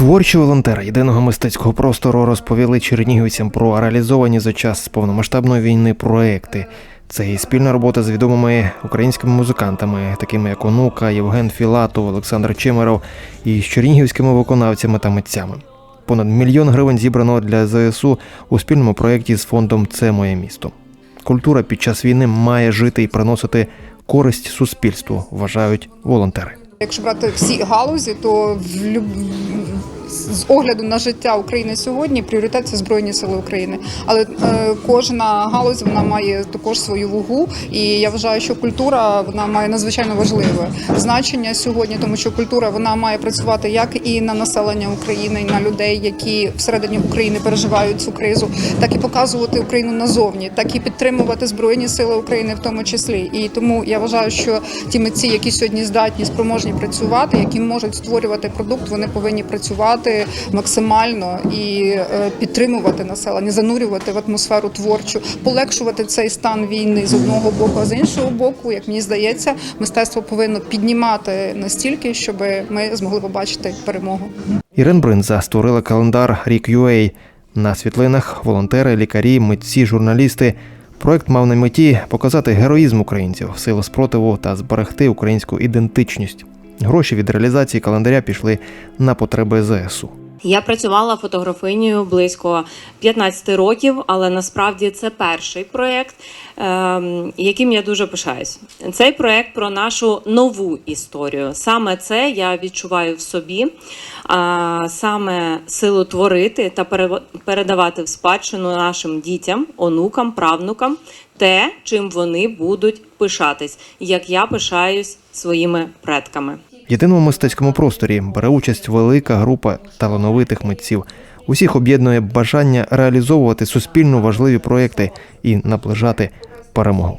Творчі волонтери єдиного мистецького простору розповіли чернігівцям про реалізовані за час повномасштабної війни проекти. Це і спільна робота з відомими українськими музикантами, такими як Онука, Євген Філатов, Олександр Чимеров, і з чернігівськими виконавцями та митцями. Понад мільйон гривень зібрано для ЗСУ у спільному проєкті з фондом Це моє місто. Культура під час війни має жити і приносити користь суспільству, вважають волонтери. Якщо брати всі галузі, то в люб... з огляду на життя України сьогодні пріоритет це збройні сили України. Але е, кожна галузь вона має також свою вагу, і я вважаю, що культура вона має надзвичайно важливе значення сьогодні, тому що культура вона має працювати як і на населення України, і на людей, які всередині України переживають цю кризу, так і показувати Україну назовні, так і підтримувати збройні сили України, в тому числі. І тому я вважаю, що ті митці, які сьогодні здатні, спроможні працювати, які можуть створювати продукт, вони повинні працювати максимально і е, підтримувати населення, занурювати в атмосферу творчу, полегшувати цей стан війни з одного боку, а з іншого боку, як мені здається, мистецтво повинно піднімати настільки, щоб ми змогли побачити перемогу. Ірен Бринза створила календар Рік UA. На світлинах волонтери, лікарі, митці, журналісти. Проект мав на меті показати героїзм українців, силу спротиву та зберегти українську ідентичність. Гроші від реалізації календаря пішли на потреби ЗСУ. Я працювала фотографинею близько 15 років, але насправді це перший проєкт, ем, яким я дуже пишаюсь. Цей проєкт про нашу нову історію. Саме це я відчуваю в собі, а саме силу творити та пере- передавати в спадщину нашим дітям, онукам, правнукам те, чим вони будуть пишатись, як я пишаюсь своїми предками. Єдиному мистецькому просторі бере участь велика група талановитих митців. Усіх об'єднує бажання реалізовувати суспільно важливі проекти і наближати перемогу.